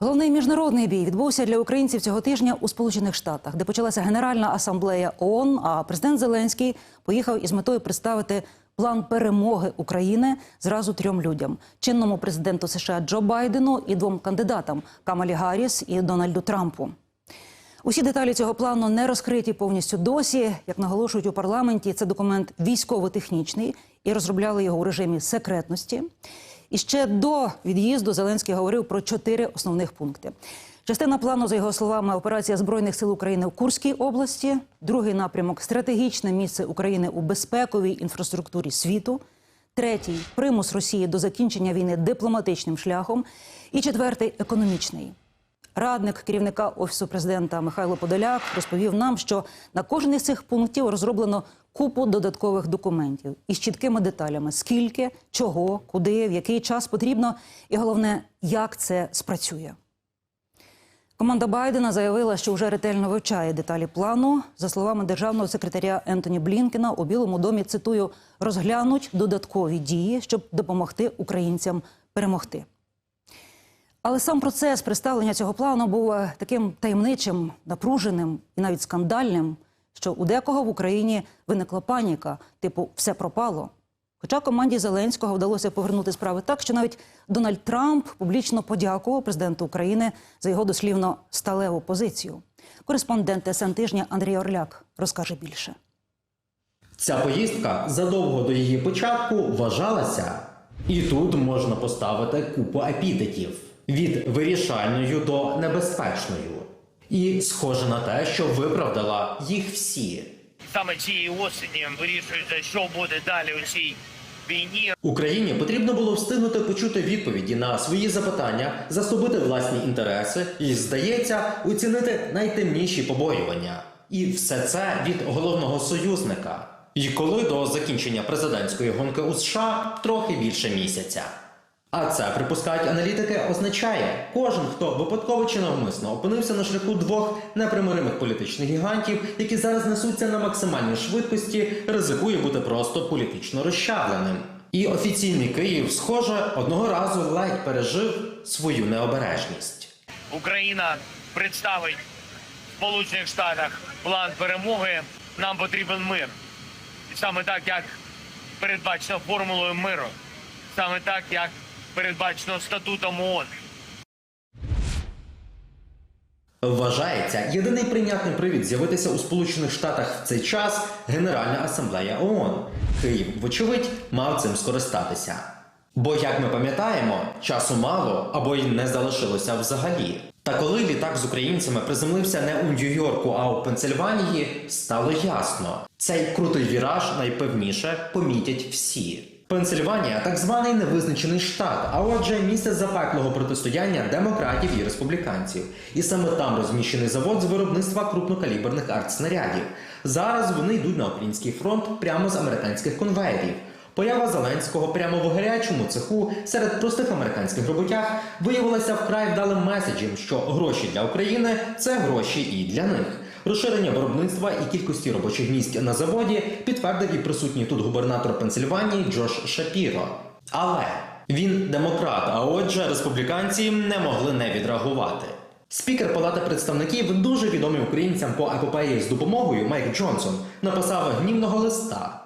Головний міжнародний бій відбувся для українців цього тижня у Сполучених Штатах, де почалася Генеральна асамблея ООН, А президент Зеленський поїхав із метою представити план перемоги України зразу трьом людям: чинному президенту США Джо Байдену і двом кандидатам Камалі Гарріс і Дональду Трампу. Усі деталі цього плану не розкриті повністю досі. Як наголошують у парламенті, це документ військово-технічний і розробляли його у режимі секретності. І ще до від'їзду Зеленський говорив про чотири основних пункти. Частина плану, за його словами, операція збройних сил України в Курській області. Другий напрямок стратегічне місце України у безпековій інфраструктурі світу. Третій примус Росії до закінчення війни дипломатичним шляхом. І четвертий економічний. Радник керівника офісу президента Михайло Подоляк розповів нам, що на кожен із цих пунктів розроблено купу додаткових документів із чіткими деталями: скільки, чого, куди, в який час потрібно, і головне, як це спрацює. Команда Байдена заявила, що вже ретельно вивчає деталі плану. За словами державного секретаря Ентоні Блінкена, у Білому домі цитую розглянуть додаткові дії, щоб допомогти українцям перемогти. Але сам процес представлення цього плану був е, таким таємничим, напруженим і навіть скандальним, що у декого в Україні виникла паніка, типу все пропало. Хоча команді Зеленського вдалося повернути справи так, що навіть Дональд Трамп публічно подякував президенту України за його дослівно сталеву позицію. Кореспондент СН тижня Андрій Орляк розкаже більше. Ця поїздка задовго до її початку вважалася, і тут можна поставити купу епітетів від вирішальною до небезпечною. І схоже на те, що виправдала їх всі. Саме цієї осені вирішується, що буде далі у цій війні. Україні потрібно було встигнути почути відповіді на свої запитання, заступити власні інтереси і, здається, оцінити найтемніші побоювання. І все це від головного союзника. І коли до закінчення президентської гонки у США трохи більше місяця. А це, припускають аналітики, означає, кожен, хто випадково чи навмисно опинився на шляху двох непримиримих політичних гігантів, які зараз несуться на максимальній швидкості, ризикує бути просто політично розчавленим. І офіційний Київ, схоже, одного разу ледь пережив свою необережність. Україна представить в Сполучених Штатах план перемоги. Нам потрібен мир. І саме так, як передбачено формулою миру, саме так, як передбачено статутом ООН. Вважається, єдиний прийнятний привід з'явитися у Сполучених Штатах в цей час Генеральна асамблея ООН. Київ, вочевидь, мав цим скористатися. Бо, як ми пам'ятаємо, часу мало або й не залишилося взагалі. Та коли літак з українцями приземлився не у Нью-Йорку, а у Пенсильванії, стало ясно. Цей крутий віраж найпевніше помітять всі. Пенсильванія так званий невизначений штат, а отже, місце запеклого протистояння демократів і республіканців. І саме там розміщений завод з виробництва крупнокаліберних артснарядів. Зараз вони йдуть на український фронт прямо з американських конвеєрів. Поява Зеленського прямо в гарячому цеху серед простих американських роботяг виявилася вкрай вдалим меседжем, що гроші для України це гроші і для них. Розширення виробництва і кількості робочих місць на заводі підтвердив і присутній тут губернатор Пенсильванії Джош Шапіро. Але він демократ, а отже, республіканці не могли не відреагувати. Спікер Палати представників, дуже відомий українцям по епопеї з допомогою Майк Джонсон, написав гнівного листа.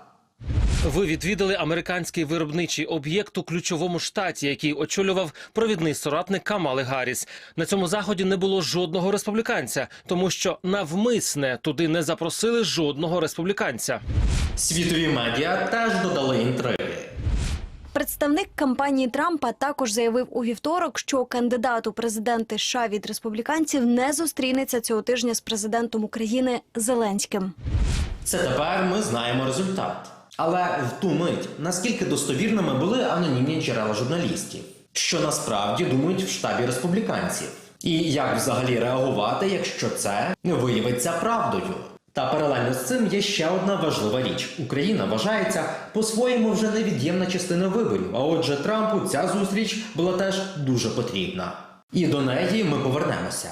Ви відвідали американський виробничий об'єкт у ключовому штаті, який очолював провідний соратник Камали Гарріс. На цьому заході не було жодного республіканця, тому що навмисне туди не запросили жодного республіканця. Світові медіа теж додали інтриги. Представник кампанії Трампа також заявив у вівторок, що кандидат у президенти США від республіканців не зустрінеться цього тижня з президентом України Зеленським. Це тепер ми знаємо результат. Але в ту мить наскільки достовірними були анонімні джерела журналістів, що насправді думають в штабі республіканців, і як взагалі реагувати, якщо це виявиться правдою. Та паралельно з цим є ще одна важлива річ: Україна вважається по-своєму вже невід'ємна частина виборів. А отже, Трампу ця зустріч була теж дуже потрібна. І до неї ми повернемося.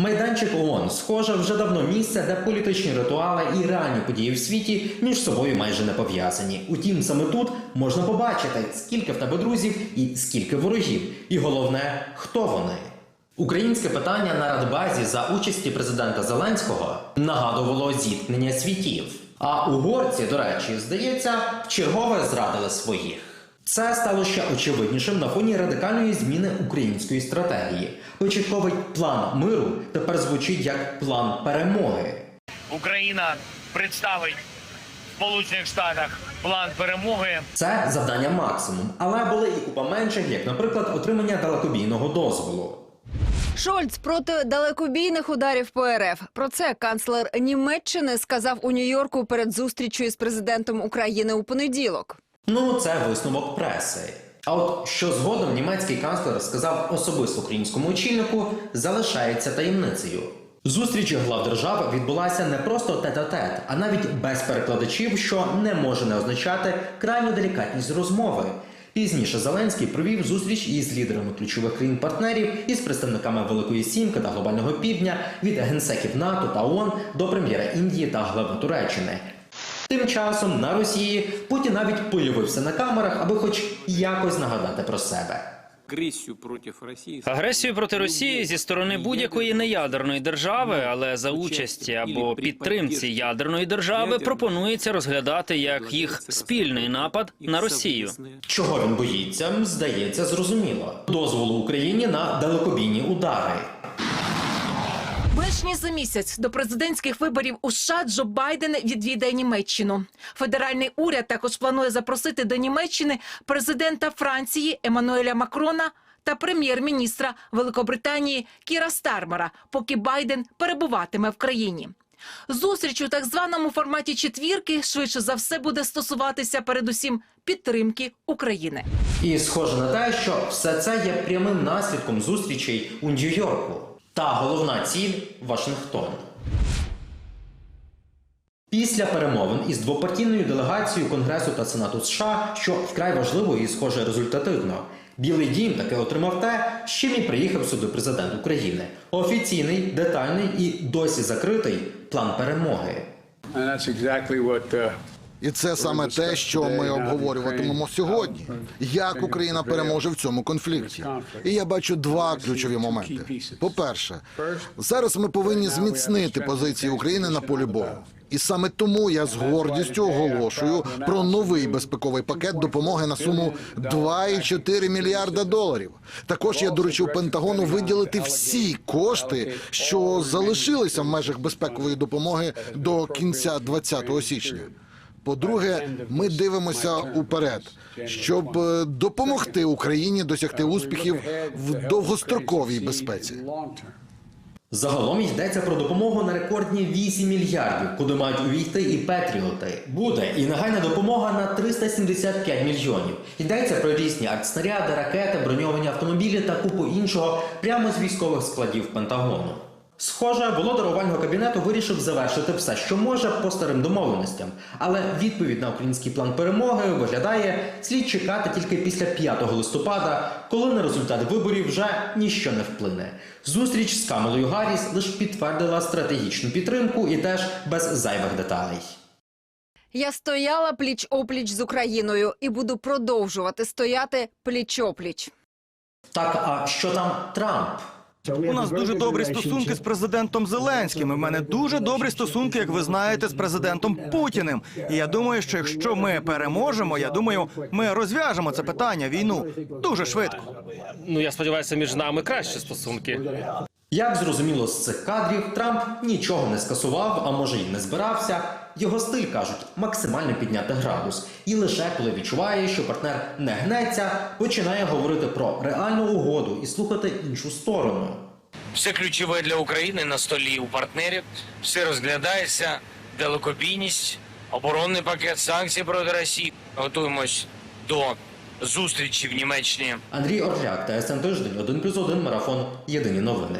Майданчик ООН, схоже, вже давно місце, де політичні ритуали і реальні події в світі між собою майже не пов'язані. Утім, саме тут можна побачити, скільки в тебе друзів і скільки ворогів. І головне, хто вони. Українське питання на Радбазі за участі президента Зеленського нагадувало зіткнення світів. А угорці, до речі, здається, вчергове зрадили своїх. Це стало ще очевиднішим на фоні радикальної зміни української стратегії. Початковий план миру тепер звучить як план перемоги. Україна представить в Сполучених Штатах план перемоги. Це завдання максимум, але були і купа менших, як, наприклад, отримання далекобійного дозволу. Шольц проти далекобійних ударів по РФ. Про це канцлер Німеччини сказав у Нью-Йорку перед зустрічю із президентом України у понеділок. Ну, це висновок преси. А от що згодом німецький канцлер сказав особисто українському очільнику, залишається таємницею. Зустріч глав держав відбулася не просто тет-а-тет, а навіть без перекладачів, що не може не означати крайню делікатність розмови. Пізніше Зеленський провів зустріч із лідерами ключових країн-партнерів, із представниками Великої Сімки та Глобального Півдня, від генсеків НАТО та ООН до прем'єра Індії та глави Туреччини. Тим часом на Росії Путін навіть появився на камерах, аби хоч якось нагадати про себе. агрессию против России. Агресію проти Росії зі сторони будь-якої неядерної держави, але за участі або підтримці ядерної держави пропонується розглядати як їх спільний напад на Росію. Чого він боїться, здається, зрозуміло. Дозволу Україні на далекобійні удари. Менш за місяць до президентських виборів у США Джо Байден відвідає Німеччину. Федеральний уряд також планує запросити до Німеччини президента Франції Еммануеля Макрона та прем'єр-міністра Великобританії Кіра Стармера, поки Байден перебуватиме в країні. Зустріч у так званому форматі четвірки швидше за все буде стосуватися передусім підтримки України. І схоже на те, що все це є прямим наслідком зустрічей у Нью-Йорку. Та головна ціль Вашингтон. Після перемовин із двопартійною делегацією Конгресу та Сенату США, що вкрай важливо і схоже результативно, Білий дім таки отримав те, з чим і приїхав сюди президент України: офіційний, детальний і досі закритий план перемоги. And that's exactly what uh, І це саме те, що ми обговорюватимемо сьогодні. Як Україна переможе в цьому конфлікті? І я бачу два ключові моменти. По-перше, зараз ми повинні зміцнити позиції України на полі бою. І саме тому я з гордістю оголошую про новий безпековий пакет допомоги на суму 2,4 мільярда доларів. Також я доручив Пентагону виділити всі кошти, що залишилися в межах безпекової допомоги до кінця 20 січня. По-друге, ми дивимося уперед, щоб е, допомогти Україні досягти успіхів в довгостроковій безпеці. Загалом йдеться про допомогу на рекордні 8 мільярдів, куди мають увійти і Петріоти. Буде і нагальна допомога на 375 мільйонів. Йдеться про різні артснаряди, ракети, броньовані автомобілі та купу іншого прямо з військових складів Пентагону. Схоже, володар овального кабінету вирішив завершити все, що може, по старим домовленостям. Але відповідь на український план перемоги виглядає слід чекати тільки після 5 листопада, коли на результат виборів вже ніщо не вплине. Зустріч з Камелою Гарріс лише підтвердила стратегічну підтримку і теж без зайвих деталей. Я стояла пліч опліч з Україною і буду продовжувати стояти пліч опліч. Так, а що там Трамп? У нас дуже добрі стосунки з президентом Зеленським. і В мене дуже добрі стосунки, як ви знаєте, з президентом Путіним. І я думаю, що якщо ми переможемо, я думаю, ми розв'яжемо це питання війну дуже швидко. Ну я сподіваюся, між нами кращі стосунки. Як зрозуміло з цих кадрів, Трамп нічого не скасував, а може й не збирався. Його стиль кажуть максимально підняти градус, і лише коли відчуває, що партнер не гнеться, починає говорити про реальну угоду і слухати іншу сторону. Все ключове для України на столі у партнерів. Все розглядається, далекобійність, оборонний пакет санкцій проти Росії. Готуємось до зустрічі в Німеччині. Андрій Орляк та СН Тиждень 1+,1 марафон. Єдині новини.